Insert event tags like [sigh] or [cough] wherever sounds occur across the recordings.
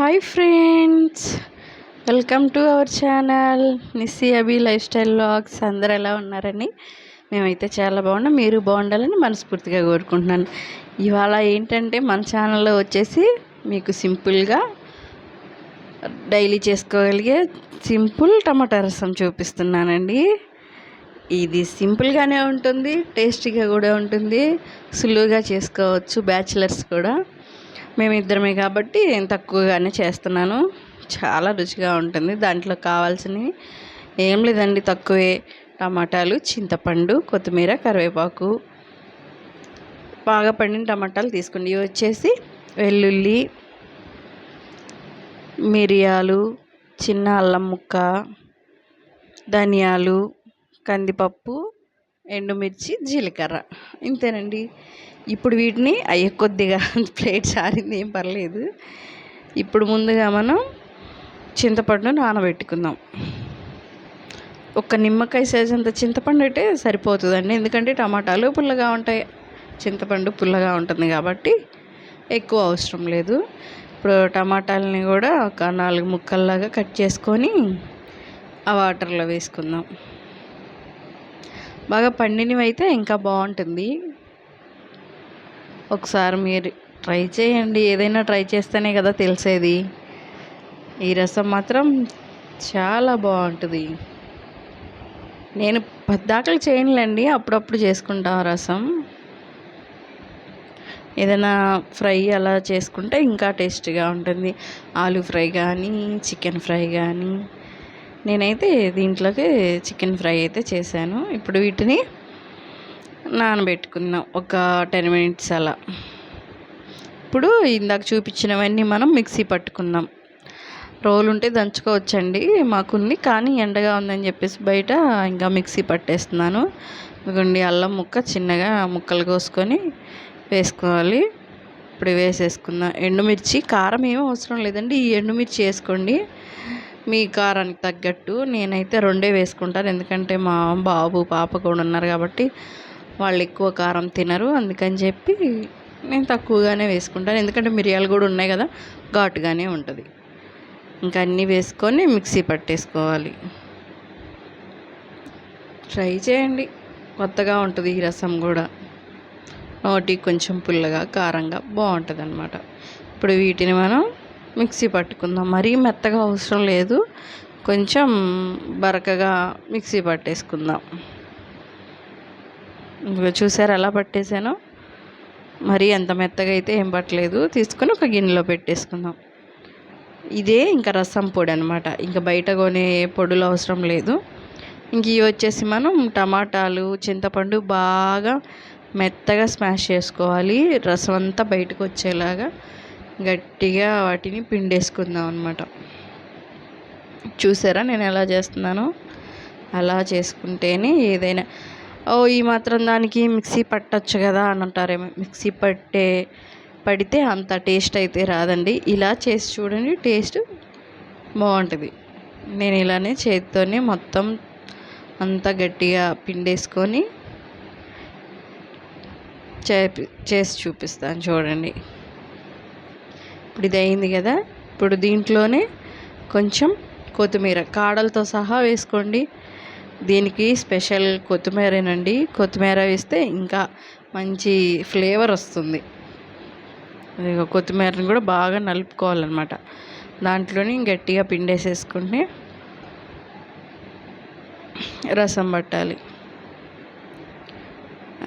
Hi friends welcome to our channel Nissi Abhi lifestyle vlogs అందరు ఎలా ఉన్నారని మేమైతే చాలా బాగున్నాం. మీరు బాగుండాలని మనస్ఫూర్తిగా కోరుకుంటున్నాను. ఇవాళ ఏంటంటే మన ఛానల్లో వచ్చేసి మీకు సింపుల్గా డైలీ చేసుకోగలిగే సింపుల్ టమాటా రసం చూపిస్తున్నానండి. ఇది సింపుల్గానే ఉంటుంది టేస్టీగా కూడా ఉంటుంది సులువుగా చేసుకోవచ్చు బ్యాచిలర్స్ కూడా. మేమిద్దరమే కాబట్టి నేను తక్కువగానే చేస్తున్నాను. చాలా రుచిగా ఉంటుంది. దాంట్లో కావాల్సినవి ఏం లేదండి తక్కువే. టమాటాలు చింతపండు కొత్తిమీర కరివేపాకు. బాగా పండిన టమాటాలు తీసుకోండి. ఇవి వచ్చేసి వెల్లుల్లి మిరియాలు చిన్న అల్లం ముక్క ధనియాలు కందిపప్పు ఎండుమిర్చి జీలకర్ర. ఇంతేనండి. ఇప్పుడు వీటిని అయ్యే కొద్దిగా [laughs] ప్లేట్ సారింది ఏం పర్లేదు. ఇప్పుడు ముందుగా మనం చింతపండు నానబెట్టుకుందాం. ఒక నిమ్మకాయ సైజ్ అంత చింతపండు అయితే సరిపోతుందండి. ఎందుకంటే టమాటాలు పుల్లగా ఉంటాయి. చింతపండు పుల్లగా ఉంటుంది కాబట్టి ఎక్కువ అవసరం లేదు. ఇప్పుడు టమాటాలని కూడా ఒక నాలుగు ముక్కల్లాగా కట్ చేసుకొని ఆ వాటర్లో వేసుకుందాం. బాగా పండినవి అయితే ఇంకా బాగుంటుంది. ఒకసారి మీరు ట్రై చేయండి. ఏదైనా ట్రై చేస్తేనే కదా తెలిసేది. ఈ రసం మాత్రం చాలా బాగుంటుంది. నేను పద్దాకలు చేయనులేండి అప్పుడప్పుడు చేసుకుంటా రసం. ఏదైనా ఫ్రై అలా చేసుకుంటే ఇంకా టేస్టీగా ఉంటుంది. ఆలు ఫ్రై కానీ చికెన్ ఫ్రై కానీ నేనైతే దీంట్లోకి చికెన్ ఫ్రై అయితే చేశాను. ఇప్పుడు వీటిని నానబెట్టుకుందాం ఒక టెన్ మినిట్స్ అలా. ఇప్పుడు ఇందాక చూపించినవన్నీ మనం మిక్సీ పట్టుకుందాం. రోలు ఉంటే దంచుకోవచ్చండి మాకుంది కానీ ఎండగా ఉందని చెప్పేసి బయట ఇంకా మిక్సీ పట్టేస్తున్నాను. ఇదిగోండి అల్లం ముక్క చిన్నగా ముక్కలు కోసుకొని వేసుకోవాలి. ఇప్పుడు వేసేసుకుందాం. ఎండుమిర్చి కారం ఏమీ అవసరం లేదండి. ఈ ఎండుమిర్చి వేసుకోండి. మీ కారానికి తగ్గట్టు నేనైతే రెండే వేసుకుంటాను. ఎందుకంటే మా బాబు పాప కూడా ఉన్నారు కాబట్టి వాళ్ళు ఎక్కువ కారం తినరు. అందుకని చెప్పి నేను తక్కువగానే వేసుకుంటాను. ఎందుకంటే మిరియాలు కూడా ఉన్నాయి కదా ఘాటుగానే ఉంటుంది. ఇంకా అన్నీ వేసుకొని మిక్సీ పట్టేసుకోవాలి. ట్రై చేయండి. కొత్తగా ఉంటుంది ఈ రసం కూడా. నోటి కొంచెం పుల్లగా కారంగా బాగుంటుంది అనమాట ఇప్పుడు వీటిని మనం మిక్సీ పట్టుకుందాం. మరీ మెత్తగా అవసరం లేదు. కొంచెం బరకగా మిక్సీ పట్టేసుకుందాం. ఇంకా చూసారు ఎలా పట్టేసానో? మరీ ఎంత మెత్తగా అయితే ఏం పట్టలేదు. తీసుకొని ఒక గిన్నెలో పెట్టేసుకుందాం. ఇదే ఇంకా రసం పొడి అనమాట ఇంకా బయట కొనే పొడులు అవసరం లేదు. ఇంక ఇవి వచ్చేసి మనం టమాటాలు చింతపండు బాగా మెత్తగా స్మాష్ చేసుకోవాలి. రసం అంతా బయటకు వచ్చేలాగా గట్టిగా వాటిని పిండేసుకుందాం అనమాట చూసారా నేను ఎలా చేస్తున్నానో? అలా చేసుకుంటేనే ఏదైనా ఓ ఈ మాత్రం దానికి మిక్సీ పట్టచ్చు కదా అని అంటారేమో. మిక్సీ పట్టే పడితే అంత టేస్ట్ అయితే రాదండి. ఇలా చేసి చూడండి టేస్ట్ బాగుంటుంది. నేను ఇలానే చేతితోనే మొత్తం అంతా గట్టిగా పిండేసుకొని చేసి చూపిస్తాను చూడండి. ఇప్పుడు ఇది అయింది కదా? ఇప్పుడు దీంట్లోనే కొంచెం కొత్తిమీర. కాడలతో సహా వేసుకోండి. దీనికి స్పెషల్ కొత్తిమీరేనండి. కొత్తిమీర వేస్తే ఇంకా మంచి ఫ్లేవర్ వస్తుంది. కొత్తిమీరని కూడా బాగా నలుపుకోవాలన్నమాట. దాంట్లోని గట్టిగా పిండేసేసుకుంటే రసం పట్టాలి.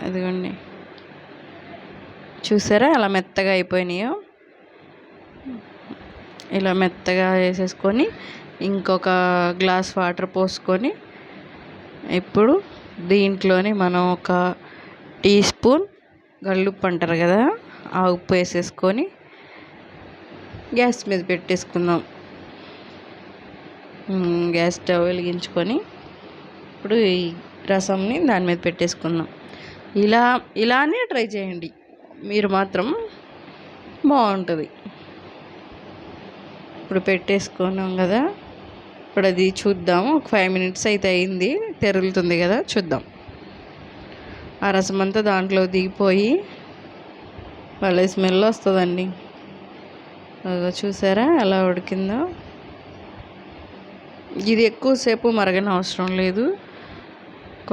అదిగోండి. చూసారా? అలా మెత్తగా అయిపోయినాయో? ఇలా మెత్తగా వేసేసుకొని ఇంకొక గ్లాస్ వాటర్ పోసుకొని ఇప్పుడు దీంట్లోని మనం ఒక టీ స్పూన్ గల్లుప్పు అంటారు కదా ఆ ఉప్పు వేసేసుకొని గ్యాస్ మీద పెట్టేసుకుందాం. గ్యాస్ స్టవ్ వెలిగించుకొని ఇప్పుడు ఈ రసంని దాని మీద పెట్టేసుకుందాం. ఇలా ఇలానే ట్రై చేయండి. మీరు మాత్రం బాగుంటుంది. ఇప్పుడు పెట్టేసుకున్నాం కదా. ఇప్పుడు అది చూద్దాం ఒక ఫైవ్ మినిట్స్ అయితే అయింది. తెరుగుతుంది కదా చూద్దాం. ఆ రసం అంతా దాంట్లో దిగిపోయి వాళ్ళ స్మెల్ వస్తుందండి. చూసారా ఎలా ఉడికిందో. ఇది ఎక్కువసేపు మరగని అవసరం లేదు.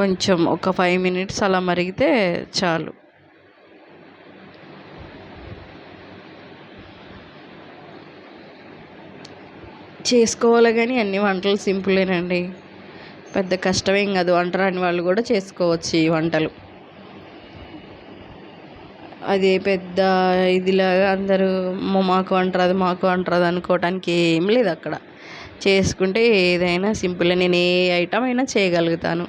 కొంచెం ఒక ఫైవ్ మినిట్స్ అలా మరిగితే చాలు. చేసుకోవాలి కానీ అన్ని వంటలు సింపులేనండి. పెద్ద కష్టమేం కాదు. వంట రాని వాళ్ళు కూడా చేసుకోవచ్చు ఈ వంటలు. అది పెద్ద ఇదిలాగా అందరూ మాకు వంట రాదు మాకు వంట రాదు అనుకోవటానికి ఏం లేదు అక్కడ. చేసుకుంటే ఏదైనా సింపుల్. నేను ఏ ఐటమ్ అయినా చేయగలుగుతాను.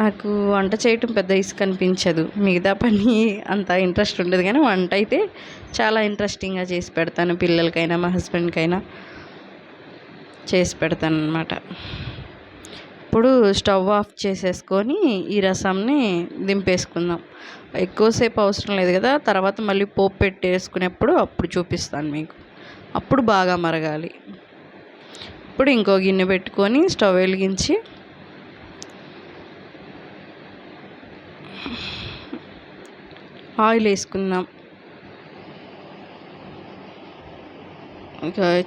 నాకు వంట చేయటం పెద్ద ఇసుక అనిపించదు. మిగతా పని అంత ఇంట్రెస్ట్ ఉండదు. కానీ వంట అయితే చాలా ఇంట్రెస్టింగ్గా చేసి పెడతాను. పిల్లలకైనా మా హస్బెండ్కైనా. చేసి పెడతాను అనమాట ఇప్పుడు స్టవ్ ఆఫ్ చేసేసుకొని ఈ రసంని దింపేసుకుందాం. ఎక్కువసేపు అవసరం లేదు కదా తర్వాత మళ్ళీ పోపు పెట్టేసుకునేప్పుడు అప్పుడు చూపిస్తాను మీకు. అప్పుడు బాగా మరగాలి. ఇప్పుడు ఇంకో గిన్నె పెట్టుకొని స్టవ్ వెలిగించి ఆయిల్ వేసుకుందాం.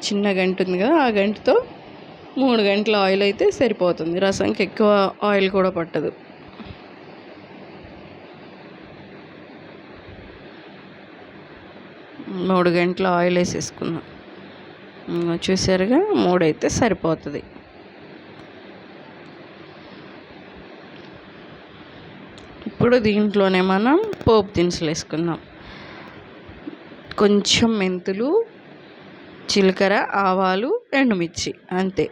చిన్న గంట ఉంది కదా ఆ గంటతో మూడు గంటల ఆయిల్ అయితే సరిపోతుంది. రసంకి ఎక్కువ ఆయిల్ కూడా పట్టదు. మూడు గంటల ఆయిల్ వేసేసుకున్నాం. చూసారుగా మూడు అయితే సరిపోతుంది. ఇప్పుడు దీంట్లోనే మనం పోపు దినుసులు వేసుకుందాం. కొంచెం మెంతులు జీలకర్ర ఆవాలు ఎండుమిర్చి అంతే.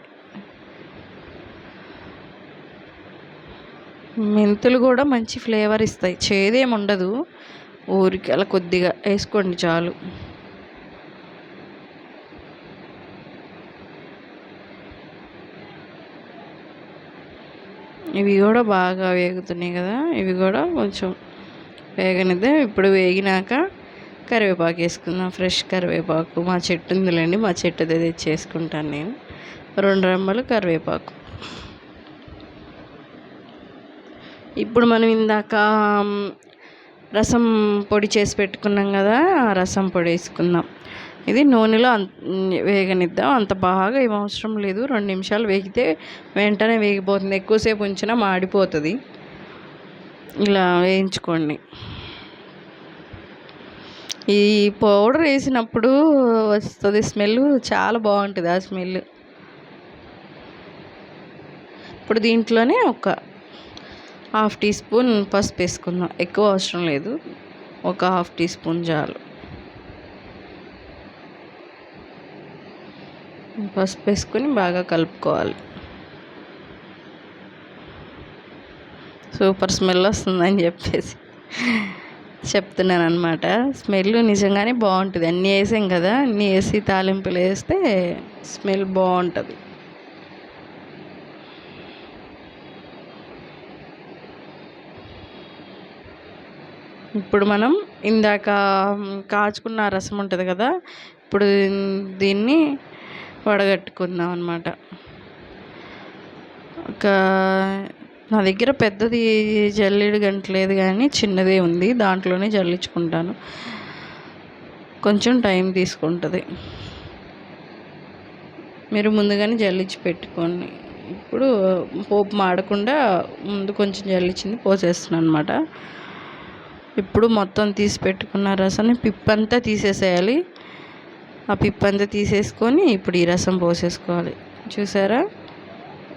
మెంతులు కూడా మంచి ఫ్లేవర్ ఇస్తాయి. చేదేం ఉండదు ఊరికి అలా కొద్దిగా వేసుకోండి చాలు. ఇవి కూడా బాగా వేగుతున్నాయి కదా. ఇవి కూడా కొంచెం వేగనిద్దాం. ఇప్పుడు వేగినాక కరివేపాకు వేసుకుందాం ఫ్రెష్ కరివేపాకు. మా చెట్టు ఉందిలేండి మా చెట్టుదే తెచ్చేసుకుంటాను నేను. రెండు రెమ్మలు కరివేపాకు. ఇప్పుడు మనం ఇందాక రసం పొడి చేసి పెట్టుకున్నాం కదా ఆ రసం పొడి వేసుకుందాం. ఇది నూనెలో అంత వేగనిద్దాం. అంత బాగా ఏం అవసరం లేదు. రెండు నిమిషాలు వేగితే వెంటనే వేగిపోతుంది. ఎక్కువసేపు ఉంచినా మాడిపోతుంది. ఇలా వేయించుకోండి. ఈ పౌడర్ వేసినప్పుడు వస్తుంది స్మెల్ చాలా బాగుంటుంది ఆ స్మెల్. ఇప్పుడు దీంట్లోనే ఒక హాఫ్ టీ స్పూన్ పసుపు వేసుకుందాం. ఎక్కువ అవసరం లేదు. ఒక హాఫ్ టీ స్పూన్ చాలు. పసుపు వేసుకొని బాగా కలుపుకోవాలి. సూపర్ స్మెల్ వస్తుందని చెప్పేసి. చెప్తున్నాను అనమాట స్మెల్ నిజంగానే బాగుంటుంది. అన్నీ వేసాం కదా అన్నీ వేసి తాలింపులు వేస్తే స్మెల్ బాగుంటుంది. ఇప్పుడు మనం ఇందాక కాచుకున్న రసం ఉంటుంది కదా ఇప్పుడు దీన్ని వడగట్టుకుందాం అనమాట ఒక నా దగ్గర పెద్దది జల్లెడు గంట లేదు కానీ చిన్నదే ఉంది. దాంట్లోనే జల్లించుకుంటాను. కొంచెం టైం తీసుకుంటుంది. మీరు ముందుగానే జల్లించి పెట్టుకోండి. ఇప్పుడు పోపు మాడకుండా ముందు కొంచెం జల్లించింది పోసేస్తున్నాను అనమాట ఇప్పుడు మొత్తం తీసి పెట్టుకున్న రసాన్ని పిప్పంతా తీసేసేయాలి. ఆ పిప్పంతా తీసేసుకొని ఇప్పుడు ఈ రసం పోసేసుకోవాలి. చూసారా?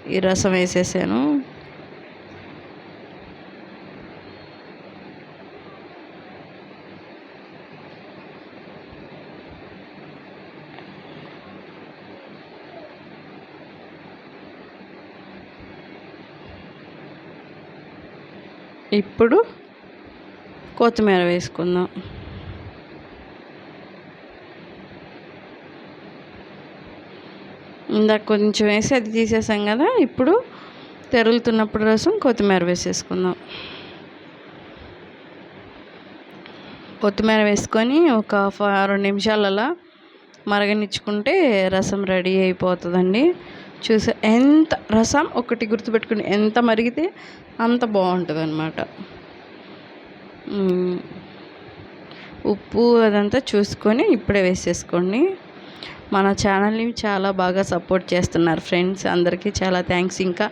ఈ రసం వేసేసాను. ఇప్పుడు కొత్తిమీర వేసుకుందాం. ఇందాక కొంచెం వేసి అది తీసేసాం కదా ఇప్పుడు తెరులుతున్నప్పుడు రసం కొత్తిమీర వేసేసుకుందాం. కొత్తిమీర వేసుకొని ఒక ఫ- రెండు నిమిషాలలో మరగనిచ్చుకుంటే రసం రెడీ అయిపోతుందండి. చూసా ఎంత రసం ఒకటి గుర్తుపెట్టుకుని ఎంత మరిగితే అంత బాగుంటుంది అనమాట ఉప్పు అదంతా చూసుకొని ఇప్పుడే వేసేసుకోండి. మన ఛానల్ని చాలా బాగా సపోర్ట్ చేస్తున్నారు ఫ్రెండ్స్. అందరికీ చాలా థ్యాంక్స్. ఇంకా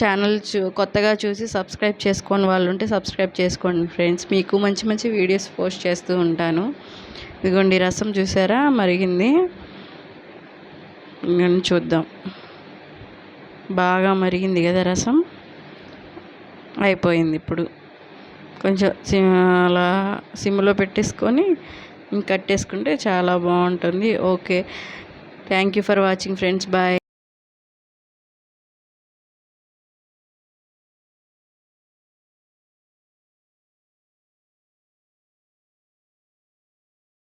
ఛానల్ చూ కొత్తగా చూసి సబ్స్క్రైబ్ చేసుకోని వాళ్ళు ఉంటే సబ్స్క్రైబ్ చేసుకోండి ఫ్రెండ్స్. మీకు మంచి మంచి వీడియోస్ పోస్ట్ చేస్తూ ఉంటాను. ఇదిగోండి రసం చూసారా? మరిగింది. ఇంకా చూద్దాం. బాగా మరిగింది కదా రసం? అయిపోయింది ఇప్పుడు. కొంచెం సిమ్ అలా సిమ్లో పెట్టేసుకొని కట్టేసుకుంటే చాలా బాగుంటుంది. Okay. Thank you for watching friends. Bye.